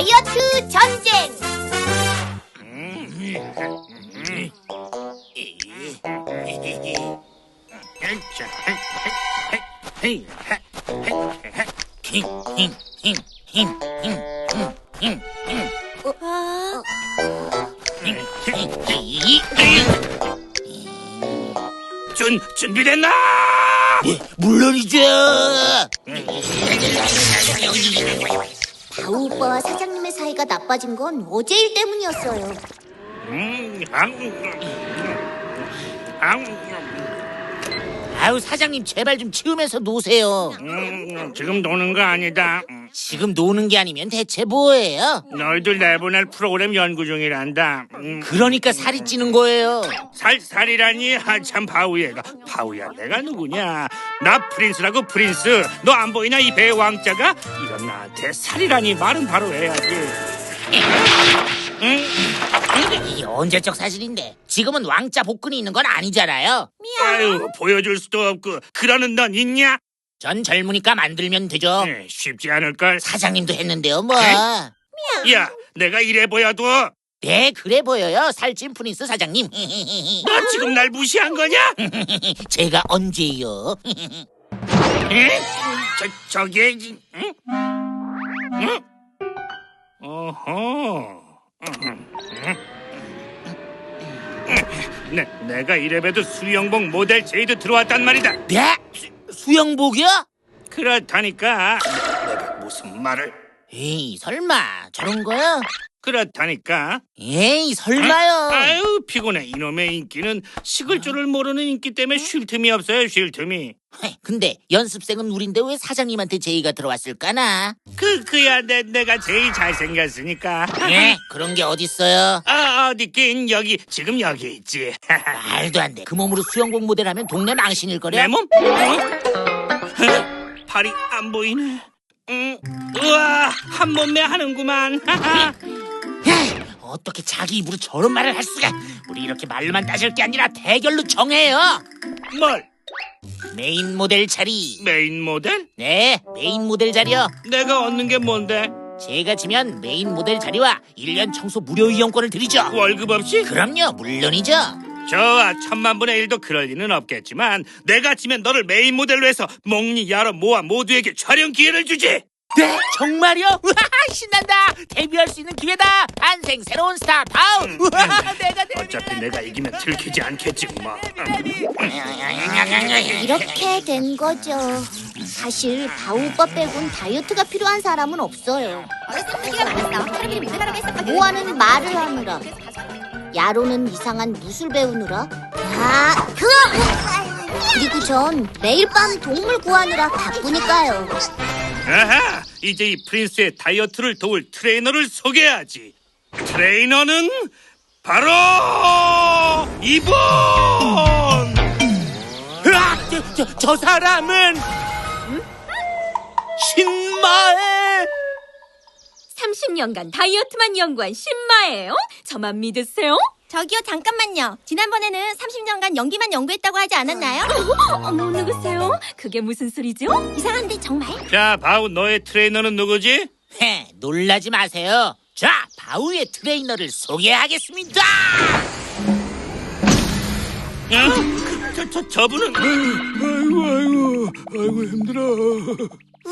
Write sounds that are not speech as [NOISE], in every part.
다이어트 전쟁! 아, 준 준비됐나? 물론이죠. 다우 오빠와 사장님의 사이가 나빠진 건 어제 일 때문이었어요. 음, 앙, 앙, 아유 사장님 제발 좀 치우면서 노세요. 음, 지금 노는 거 아니다. 음, 지금 노는 게 아니면 대체 뭐예요? 너희들 내보낼 프로그램 연구 중이란다. 음, 그러니까 살이 찌는 거예요. 살살이라니 한참 바우예가 바우야 내가 누구냐? 나 프린스라고 프린스. 너 안 보이냐 이배 왕자가? 이런 나한테 살이라니 말은 바로 해야지. 응? 이 언제적 사실인데 지금은 왕자 복근이 있는 건 아니잖아요. 아유 보여줄 수도 없고 그러는 넌 있냐? 전 젊으니까 만들면 되죠. 에, 쉽지 않을 걸. 사장님도 했는데요 뭐. 야, 내가 이래 보여도 네 그래 보여요 살찐 프린스 사장님. [LAUGHS] 너 지금 날 무시한 거냐? [LAUGHS] 제가 언제요? [LAUGHS] 응? 저 저게 응? 응? 어허. 내, 내가 이래봬도 수영복 모델 제이도 들어왔단 말이다. 네? 수, 수영복이요? 그렇다니까. 내가 무슨 말을? 에이 설마 저런 거요? 그렇다니까. 에이 설마요. 아유 피곤해. 이놈의 인기는 식을 줄을 모르는 인기 때문에 쉴 틈이 없어요. 쉴 틈이. 헤, 근데 연습생은 우린데 왜 사장님한테 제의가 들어왔을까나? 그 그야 내 내가 제일 잘생겼으니까. 예? 그런 게 어딨어요? 아 어디 있긴 여기 지금 여기 있지. [LAUGHS] 말도 안 돼. 그 몸으로 수영복 모델 하면 동네 망신일 거려. 내 몸? 어? [LAUGHS] 발이 안 보이네. 응. 우와 한 몸매 하는구만. [LAUGHS] 헤이, 어떻게 자기 입으로 저런 말을 할 수가? 우리 이렇게 말로만 따질 게 아니라 대결로 정해요. 뭘? 메인 모델 자리. 메인 모델? 네, 메인 모델 자리요. 내가 얻는 게 뭔데? 제가 지면 메인 모델 자리와 1년 청소 무료 이용권을 드리죠. 월급 없이? 그럼요, 물론이죠. 좋아 천만 분의 일도 그럴 리는 없겠지만 내가 지면 너를 메인 모델로 해서 몽니 야로 모아 모두에게 촬영 기회를 주지. 네, 정말요? 우와, 신난다. 데뷔할 수 있는 기회다. 탄생 새로운 스타 바우. 우와, 내가 데뷔. 어차피 내가 이기면 들키지 않겠지 뭐. 이렇게 된 거죠. 사실 다우 오빠 빼곤 다이어트가 필요한 사람은 없어요. 인기가 많았어. 사람들이 모델하라고 했었거든. 모아는 말을 하느라, 야로는 이상한 무술 배우느라, 아, 그! 그리고 전 매일 밤 동물 구하느라 바쁘니까요. 아하, 이제 이 프린스의 다이어트를 도울 트레이너를 소개하지. 트레이너는 바로 이분. 으악, 저, 저, 저 사람은 신마의 30년간 다이어트만 연구한 신마예요. 저만 믿으세요? 저기요 잠깐만요. 지난번에는 30년간 연기만 연구했다고 하지 않았나요? 어머 누구세요? 그게 무슨 소리죠? 이상한데 정말? 자, 바우 너의 트레이너는 누구지? 헤, 놀라지 마세요. 자, 바우의 트레이너를 소개하겠습니다. 어? 저, 저, 저분은 아이고 아이고 아이고 힘들어. 어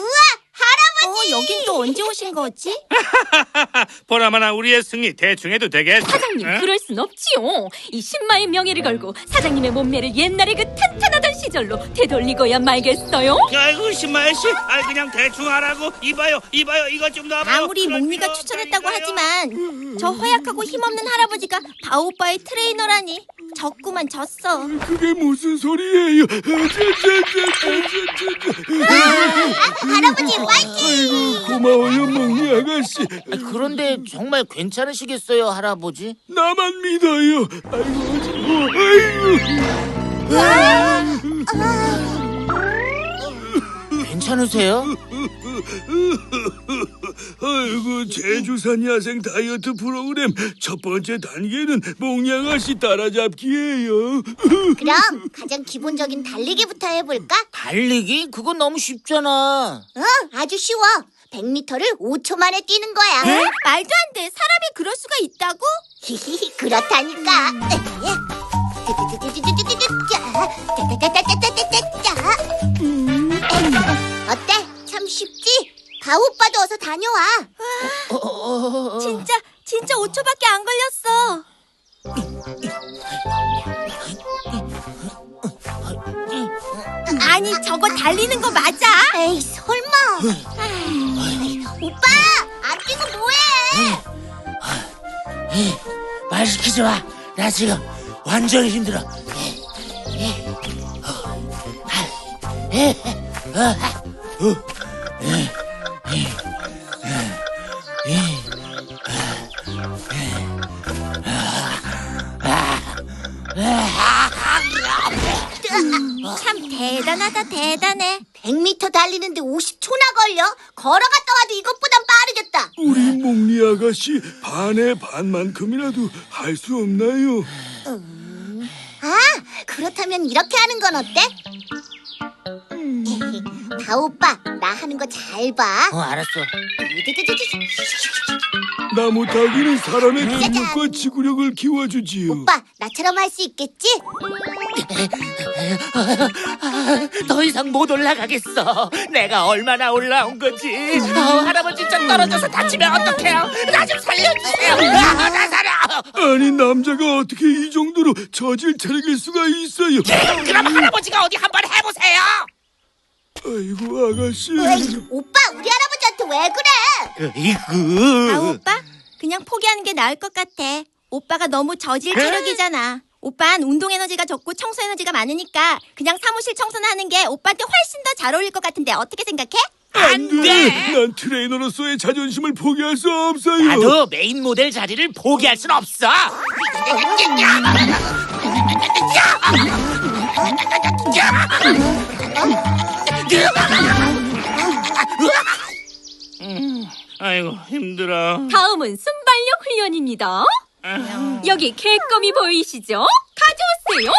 여긴 또 언제 오신 거지? [LAUGHS] 보나마나 우리의 승리 대충 해도 되겠어. 사장님, 어? 그럴 순 없지요. 이 신마의 명예를 걸고 사장님의 몸매를 옛날에 그 탄탄하던 시절로 되돌리고야 말겠어요. 아이고 신마엘 씨, 아 그냥 대충 하라고. 이봐요, 이봐요, 이거 좀 놔봐요. 아무리 그럴 몽니가 필요 추천했다고 없다니까요. 하지만 저 허약하고 힘없는 할아버지가 바오 오빠의 트레이너라니 졌구만 졌어. 그게 무슨 소리예요? 할아버지, 파이팅! 아이고 고마워요 멍니 아가씨. 아, 그런데 정말 괜찮으시겠어요, 할아버지? 나만 믿어요. 아이고, 아이고. 괜찮으세요? [LAUGHS] 아이고 제주산 야생 다이어트 프로그램 첫 번째 단계는 몽니 아가씨 따라잡기예요. 그럼 가장 기본적인 달리기부터 해볼까? 달리기? 그건 너무 쉽잖아. 어, 아주 쉬워. 100m를 5초 만에 뛰는 거야. 말도 안 돼. 사람이 그럴 수가 있다고? 히히히 그렇다니까. 음, 어때? 참 쉽지? 가오 오빠도 어서 다녀와. 진짜 진짜 5초밖에 안 걸렸어. 아니 저거 달리는 거 맞아? 에이 설마. 오빠 안 뛰고 뭐해? 말 시키지 마. 나 지금 완전히 힘들어. 참 대단하다 대단해. 100m 달리는데 50초나 걸려? 걸어갔다 와도 이것보단 빠르겠다. 우리 목리 아가씨 반의 반만큼이라도 할 수 없나요? 아, 그렇다면 이렇게 하는 건 어때? 다 오빠, 나 하는 거 잘 봐. 어, 알았어. 나무 타기는 사람의 근력과 지구력을 키워주지요. 오빠, 나처럼 할 수 있겠지? 더 이상 못 올라가겠어. 내가 얼마나 올라온 거지. 어, 할아버지 저 떨어져서 다치면 어떡해요? 나 좀 살려주세요. 아, 나 살아. 아니 남자가 어떻게 이 정도로 저질 체력일 수가 있어요? 그럼 할아버지가 어디 한번 해보세요. 아이고 아가씨. 에이, 오빠, 우리 할아버지한테 왜 그래? 이구. 아 오빠 그냥 포기하는 게 나을 것 같아. 오빠가 너무 저질 체력이잖아. 오빤 운동 에너지가 적고 청소 에너지가 많으니까 그냥 사무실 청소나 하는 게 오빠한테 훨씬 더 잘 어울릴 것 같은데 어떻게 생각해? 안 돼. 난 트레이너로서의 자존심을 포기할 수 없어요. 나도 메인 모델 자리를 포기할 순 없어. 아이고 힘들어. 다음은 순발력 훈련입니다. 여기 개껌이 보이시죠? 가져오세요.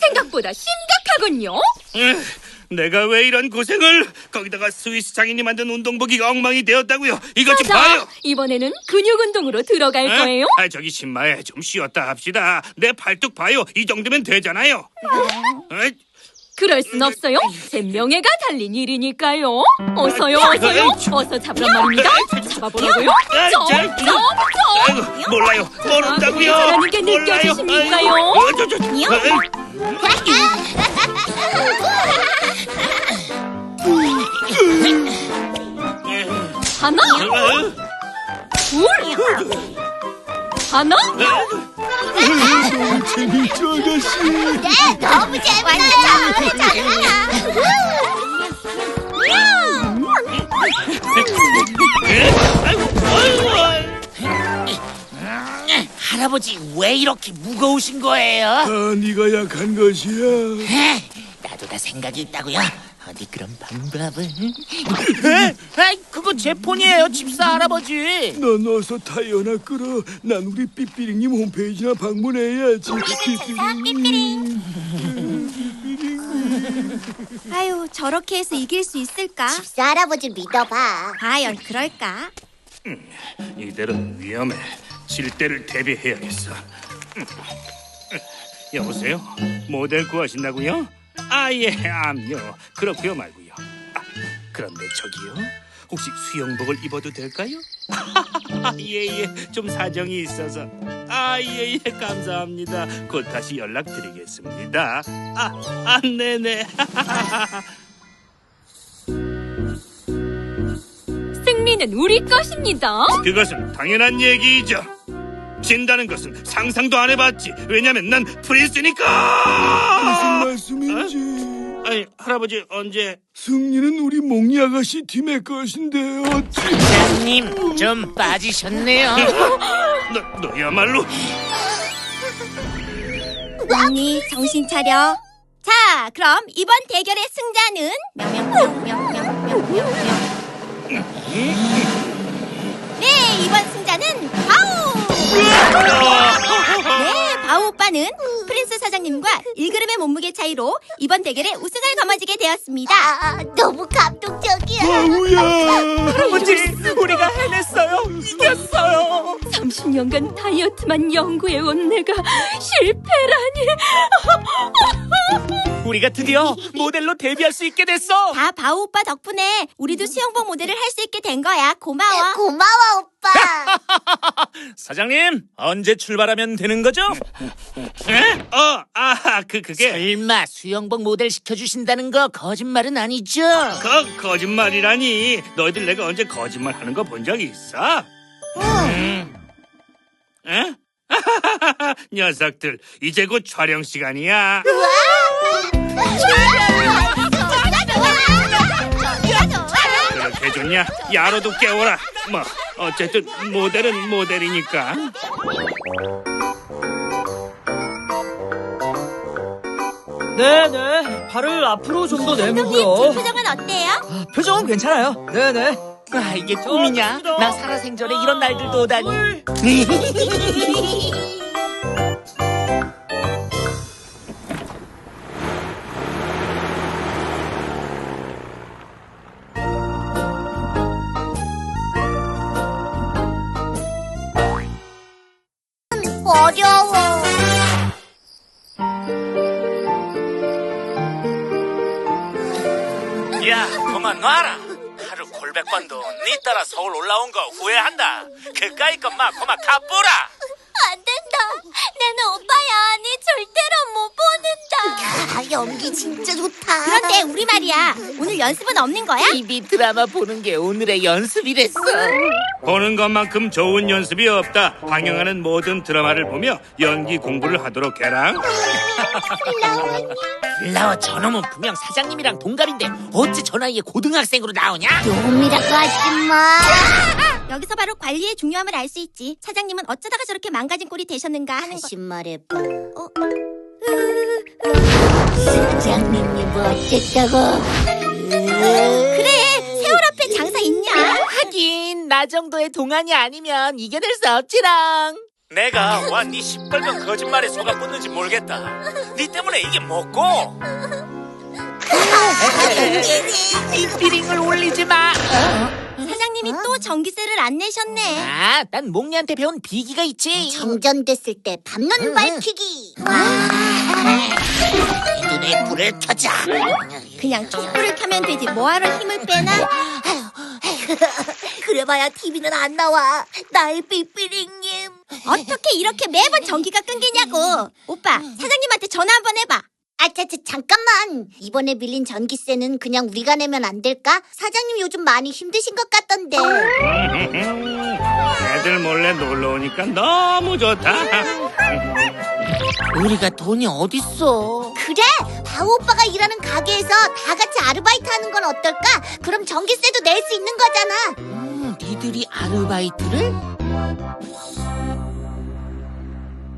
생각보다 심각하군요. 에, 내가 왜 이런 고생을 거기다가 스위스 장인이 만든 운동복이 엉망이 되었다고요. 이것 좀 자, 봐요. 이번에는 근육 운동으로 들어갈 에? 거예요. 아 저기 신마에 좀 쉬었다 합시다. 내 팔뚝 봐요. 이 정도면 되잖아요. 에? 그럴 순 없어요. 제 명예가 달린 일이니까요. 어서요, 어서요. 어서 잡으란 말입니다. 잡아보라고요. 아, 점, 저, 점, 점. 아이고, 몰라요. 모른다고요. 잘하는 게 몰라요. 느껴지십니까요? 아이고, 어, 저, 저, 에이. 하나, 어? 둘, 하나, 재밌죠 아가씨? 네, 너무 재밌어요. 할아버지 왜 이렇게 무거우신 거예요? 아 네가 약한 것이야. 에, 나도 다 생각이 있다고요. 어디 그런 방법은? 에? 에이, 그거 제 폰이에요, 집사 할아버지. 넌 어서 타이어나 끌어. 난 우리 삐삐링님 홈페이지나 방문해야지. 삐삐링. 아유 저렇게 해서 이길 수 있을까? 집사 할아버지 믿어봐. 과연 그럴까? 이대로는 위험해. 질 때를 대비해야겠어. 음. 여보세요? 모델 구하신다고요? 아, 예, 암요. 그렇고요 말고요. 아, 그런데 저기요. 혹시 수영복을 입어도 될까요? [LAUGHS] 예, 예. 좀 사정이 있어서. 아, 예, 예. 감사합니다. 곧 다시 연락드리겠습니다. 아, 아, 네네. [LAUGHS] 승리는 우리 것입니다. 그것은 당연한 얘기이죠. 진다는 것은 상상도 안 해봤지. 왜냐면 난 프린스니까. 무슨 말씀인지. 아니 할아버지 언제? 승리는 우리 목리 아가씨 팀의 것인데 어찌? 장님 좀 빠지셨네요. [LAUGHS] 너 너야말로 언니 정신 차려. 자 그럼 이번 대결의 승자는 명명명명명명명. 네 이번 승자는 바우. 네 바우 오빠 오빠는 프린스 사장님과 1g의 몸무게 차이로 이번 대결에 우승을 거머쥐게 되었습니다. 아, 너무 감동적이야. 바우야. 할아버지, 우리가 해냈어요. 이겼어요. 30년간 다이어트만 연구해온 내가 실패라니. [LAUGHS] 우리가 드디어 모델로 데뷔할 수 있게 됐어. 다 바우 오빠 덕분에 우리도 수영복 모델을 할 수 있게 된 거야. 고마워. 고마워, 오빠. [LAUGHS] 사장님, 언제 출발하면 되는 거죠? 에? 어, 아, 그 그게 설마 수영복 모델 시켜주신다는 거 거짓말은 아니죠? 그 거짓말이라니. 너희들 내가 언제 거짓말 하는 거 본적 있어? 음. 에? [LAUGHS] 녀석들 이제 곧 촬영 시간이야. 그렇 게 좋냐? 야로도 깨워라. 뭐 어쨌든 모델은 모델이니까. 네네 발을 앞으로 좀더제 내밀고요 표정은 어때요? 아, 표정은 괜찮아요 네네 아, 이게 꿈이냐? 나 살아생전에 이런 날들도 오다니. [LAUGHS] 그만 놔라. 하루 골백반도 니 따라 서울 올라온 거 후회한다. 그까이 것만 그만 가뿌라. 안 된다. 나는 오빠야. 니 절대로 못 보낸다. 아, 연기 진짜 좋다. 그런데 우리 말이야. 오늘 연습은 없는 거야? TV 드라마 보는 게 오늘의 연습이랬어. 보는 것만큼 좋은 연습이 없다. 방영하는 모든 드라마를 보며 연기 공부를 하도록 해라. 나와 저놈은 분명 사장님이랑 동갑인데 어째 저 나이에 고등학생으로 나오냐? 놈이라고 하지 마. 여기서 바로 관리의 중요함을 알 수 있지. 사장님은 어쩌다가 저렇게 망가진 꼴이 되셨는가 하는 거. 다시 말해봐. 사장님이 뭐 어쨌다고? 그래. 세월 앞에 장사 있냐? 하긴 나 정도의 동안이 아니면 이겨낼 수 없지랑. 내가 와 네 시뻘건 거짓말에 속아 꽂는지 모르겠다. 네 때문에 이게 뭐고? 빅비링을 올리지 마. 사장님이 또 전기세를 안 내셨네. 아, 난 몽니한테 배운 비기가 있지. 정전됐을 때 밤눈 밝히기. 눈에 불을 켜자. 그냥 촛불을 켜면 되지. 뭐하러 힘을 빼나? [LAUGHS] 그래봐야 TV는 안 나와. 나의 삐삐링님. 어떻게 이렇게 매번 전기가 끊기냐고. 오빠, 사장님한테 전화 한번 해봐. 아, 자, 자, 잠깐만. 이번에 밀린 전기세는 그냥 우리가 내면 안 될까? 사장님 요즘 많이 힘드신 것 같던데. [LAUGHS] 애들 몰래 놀러 오니까 너무 좋다. [LAUGHS] 우리가 돈이 어딨어? 그래, 바우 오빠가 일하는 가게에서 다 같이 아르바이트 하는 건 어떨까? 그럼 전기세도 낼 수 있는 거잖아. 음, 니들이 아르바이트를?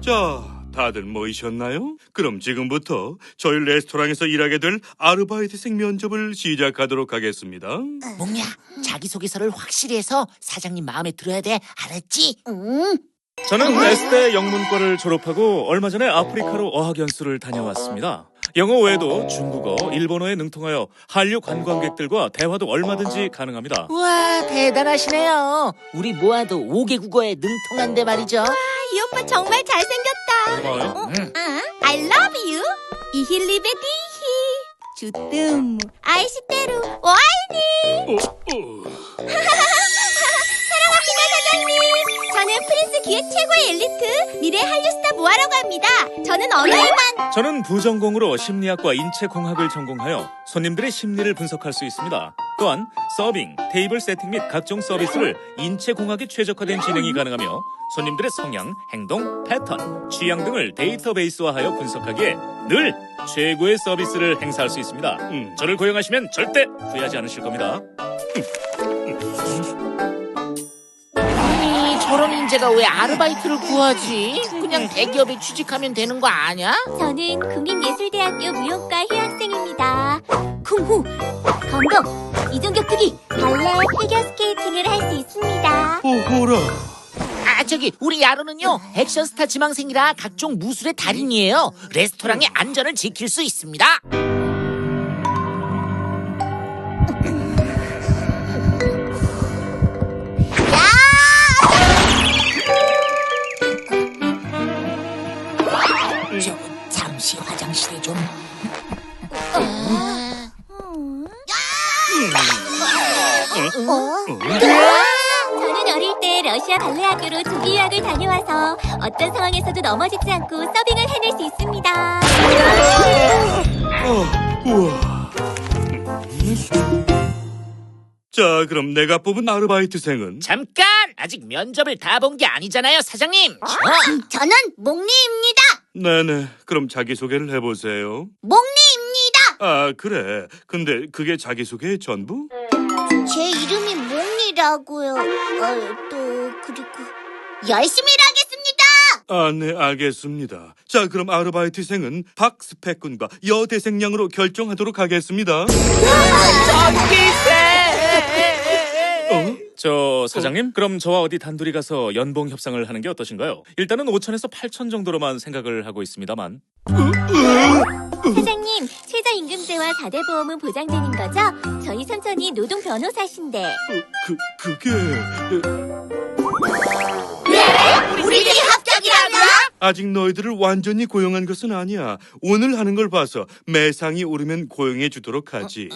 자, 다들 모이셨나요? 그럼 지금부터 저희 레스토랑에서 일하게 될 아르바이트생 면접을 시작하도록 하겠습니다. 몽냐, 자기소개서를 확실히 해서 사장님 마음에 들어야 돼. 알았지? 응. 저는 에스테 영문과를 졸업하고 얼마 전에 아프리카로 어학연수를 다녀왔습니다. 영어 외에도 중국어, 일본어에 능통하여 한류 관광객들과 대화도 얼마든지 가능합니다. 우와, 대단하시네요. 우리 모아도 5개 국어에 능통한데 말이죠. 이 오빠 정말 잘생겼다. 고마워요. 음. 응? I love you. 이힐리베 디히. 주뜸. 아이시테루. 와이니. 어, 어. [LAUGHS] 저는 프린스 기획 최고의 엘리트 미래 한류스타 모아라고 합니다. 저는 언어에만 저는 부전공으로 심리학과 인체공학을 전공하여 손님들의 심리를 분석할 수 있습니다. 또한 서빙, 테이블 세팅 및 각종 서비스를 인체공학에 최적화된 진행이 가능하며 손님들의 성향, 행동, 패턴, 취향 등을 데이터베이스화하여 분석하기에 늘 최고의 서비스를 행사할 수 있습니다. 음. 저를 고용하시면 절대 후회하지 않으실 겁니다. 아 인재가 왜 아르바이트를 구하지? 그냥 대기업에 취직하면 되는 거 아냐? 저는 국민예술대학교 무용과 휴학생입니다. 쿵후, 건동, 이종격투기, 발레, 피겨 스케이팅을 할 수 있습니다. 오호라. 아, 저기 우리 야로는요 액션 스타 지망생이라 각종 무술의 달인이에요. 레스토랑의 안전을 지킬 수 있습니다. 발레 학교로 조기 유학을 다녀와서 어떤 상황에서도 넘어지지 않고 서빙을 해낼 수 있습니다. 아, 우와. 자, 그럼 내가 뽑은 아르바이트생은 잠깐 아직 면접을 다 본 게 아니잖아요, 사장님. 어? 저는 몽리입니다. 네네. 그럼 자기 소개를 해보세요. 몽리입니다. 아, 그래. 근데 그게 자기 소개의 전부? 제 이름이 몽리라고요. 어, 또 그리고 열심히 일하겠습니다. 아, 네, 알겠습니다. 자, 그럼 아르바이트생은 박스펙군과 여대생량으로 결정하도록 하겠습니다. 어? 저 사장님, 그럼 저와 어디 단둘이 가서 연봉 협상을 하는 게 어떠신가요? 일단은 5천에서 8천 정도로만 생각을 하고 있습니다만. 사장님, 최저 임금제와 4대 보험은 보장되는 거죠? 저희 삼촌이 노동 변호사신데. 그, 그게... 우리들이? 아직 너희들을 완전히 고용한 것은 아니야. 오늘 하는 걸 봐서 매상이 오르면 고용해 주도록 하지.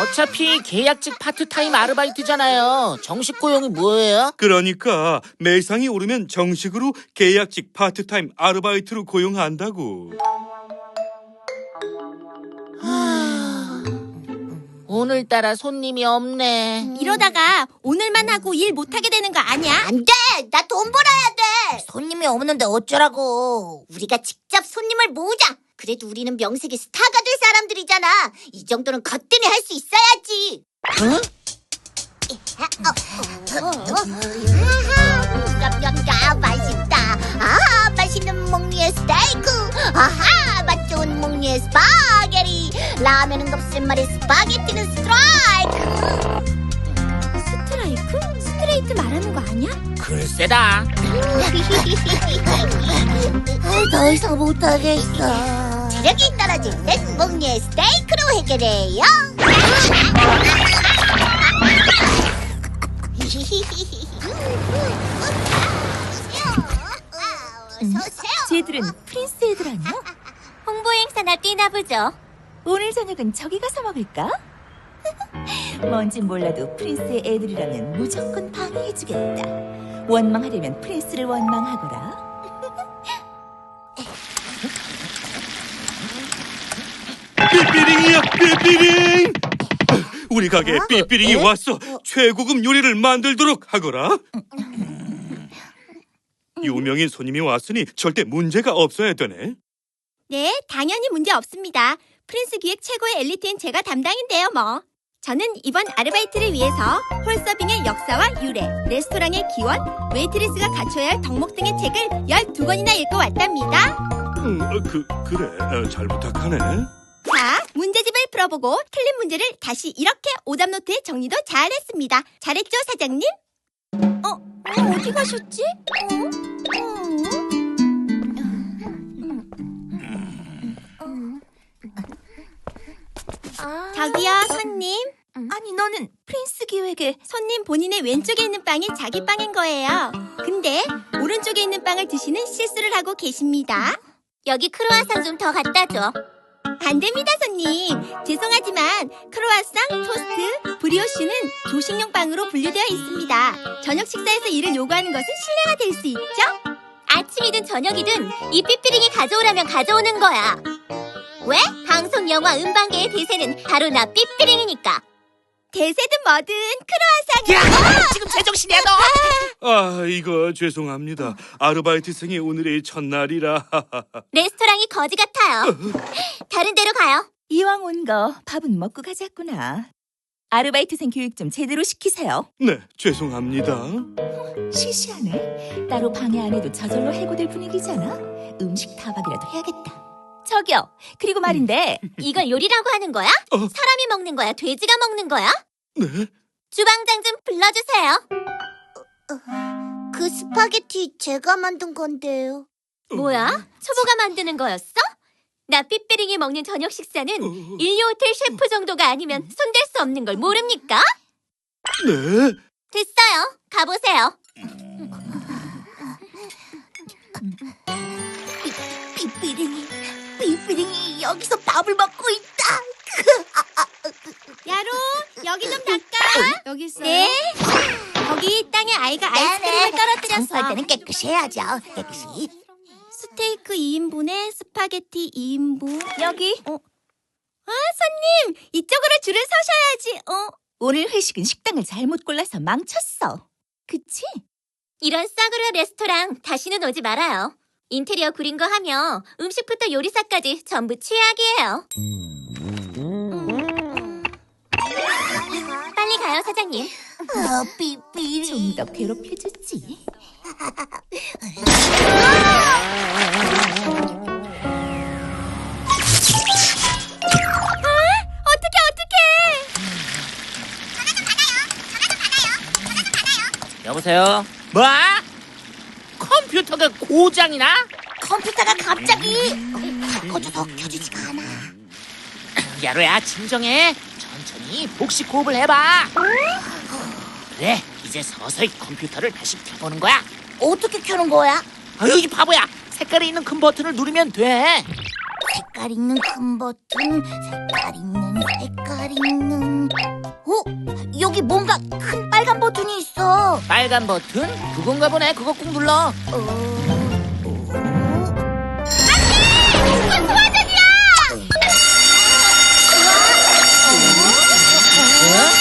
어차피 계약직 파트타임 아르바이트잖아요. 정식 고용이 뭐예요? 그러니까 매상이 오르면 정식으로 계약직 파트타임 아르바이트로 고용한다고. 오늘따라 손님이 없네. 이러다가 오늘만 하고 일 못하게 되는 거 아니야? 안 돼. 나 돈 벌어야 돼. 손님이 없는데 어쩌라고. 우리가 직접 손님을 모으자. 그래도 우리는 명색의 스타가 될 사람들이잖아. 이 정도는 거뜬히 할 수 있어야지. 응? 야 맛있다. 아, 맛있는 목리의 스테이크. 아하, 맛 좋은 목리의 스파게티. 라면은 곱슬머리 스파게티는 스트라이크. 스트라이크? 스트레이트 말하는 거 아니야? 글쎄다. [LAUGHS] 더 이상 못하겠어. 체력이 떨어질 땐 목리의 스테이크로 해결해요. 쟤들은 프린스 애들 아니야? 홍보 행사나 뛰나 보죠. 오늘 저녁은 저기 가서 먹을까? [LAUGHS] 뭔진 몰라도 프린스의 애들이라면 무조건 방해해주겠다. 원망하려면 프린스를 원망하거라. 삐삐링이야, 삐삐링! 우리 가게에 삐삐링이 왔어. 최고급 요리를 만들도록 하거라. 유명인 손님이 왔으니 절대 문제가 없어야 되네. 네, 당연히 문제 없습니다. 프린스 기획 최고의 엘리트인 제가 담당인데요, 뭐. 저는 이번 아르바이트를 위해서 홀서빙의 역사와 유래, 레스토랑의 기원, 웨이트리스가 갖춰야 할 덕목 등의 책을 12권이나 읽고 왔답니다. 음, 어, 그, 그래. 어, 잘 부탁하네. 자, 문제집을 풀어보고 틀린 문제를 다시 이렇게 오답노트에 정리도 잘 했습니다. 잘했죠, 사장님? 어, 어, 어디 가셨지? 어? 저기요, 손님. 아니 너는 프린스 기획에 손님 본인의 왼쪽에 있는 빵이 자기 빵인 거예요. 근데 오른쪽에 있는 빵을 드시는 실수를 하고 계십니다. 여기 크로아상 좀 더 갖다 줘. 안 됩니다, 손님. 죄송하지만 크로아상, 토스트, 브리오쉬는 조식용 빵으로 분류되어 있습니다. 저녁 식사에서 이를 요구하는 것은 실례가 될 수 있죠? 아침이든 저녁이든 이 삐삐링이 가져오라면 가져오는 거야. 왜? 방송, 영화, 음반계의 대세는 바로 나 삐삐링이니까. 대세든 뭐든 크로아상이 야, 지금 제정신이야 너. [LAUGHS] 아, 이거 죄송합니다. 아르바이트생이 오늘의 첫날이라. [LAUGHS] 레스토랑이 거지 같아요. [LAUGHS] 다른 데로 가요. 이왕 온 거 밥은 먹고 가자꾸나. 아르바이트생 교육 좀 제대로 시키세요. 네, 죄송합니다. 시시하네. 따로 방해 안 해도 저절로 해고될 분위기잖아. 음식 타박이라도 해야겠다. 저기요. 그리고 말인데 이걸 요리라고 하는 거야? 어. 사람이 먹는 거야? 돼지가 먹는 거야? 네? 주방장 좀 불러주세요. 그 스파게티 제가 만든 건데요. 뭐야? 초보가 만드는 거였어? 나 삐삐링이 먹는 저녁 식사는 인류 호텔 셰프 정도가 아니면 손댈 수 없는 걸 모릅니까? 네? 됐어요. 가보세요. 삐삐링이, 삐삐링이 여기서 밥을 먹고 있다. 야로, 여기 좀 닦아. 여기 있어요. 네. 거기 땅에 아이가 아이스크림을 떨어뜨렸어. 청소할 때는 깨끗이 해야죠. 깨끗이. 스테이크 2인분에 스파게티 2인분. 여기. 어. 아, 손님! 이쪽으로 줄을 서셔야지. 어? 오늘 회식은 식당을 잘못 골라서 망쳤어. 그치? 이런 싸구려 레스토랑 다시는 오지 말아요. 인테리어 구린 거 하며 음식부터 요리사까지 전부 최악이에요. 음. 빨리 가요, 사장님. 어, 삐삐링. 좀더 괴롭혀주지. 어떡해! 여보세요? 뭐? 컴퓨터가 고장이나? 컴퓨터가 갑자기 바꿔줘서 켜지지가 않아. 야로야 진정해 천천히 복식 호흡을 해봐 그래 이제 서서히 컴퓨터를 다시 켜보는 거야 어떻게 켜는 거야? 아유 이 바보야 색깔이 있는 큰 버튼을 누르면 돼 색깔 있는 큰 버튼, 색깔 있는, 색깔 있는. 어? 여기 뭔가 큰 빨간 버튼이 있어. 빨간 버튼? 그건가 보네 그거 꾹 눌러 넌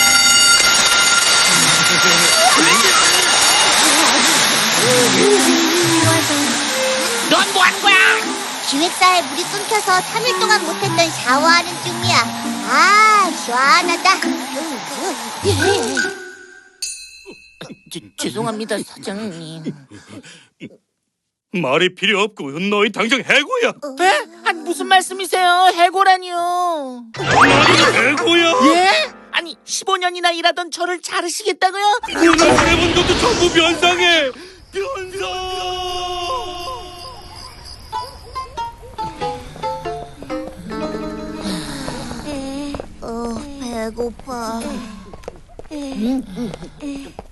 기획사에 물이 끊겨서 3일 동안 못했던 샤워하는 중이야. 아, 시원하다. 죄- 죄송합니다 사장님 말이 필요 없고 너희 당장 해고야. 에? 아니 무슨 말씀이세요 해고라니요 해고야? 예? 아니 15년이나 일하던 저를 자르시겠다고요? 오늘 해본 것도 전부 변상해. 변상. 배고파. 어?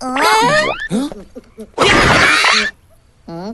어? 어?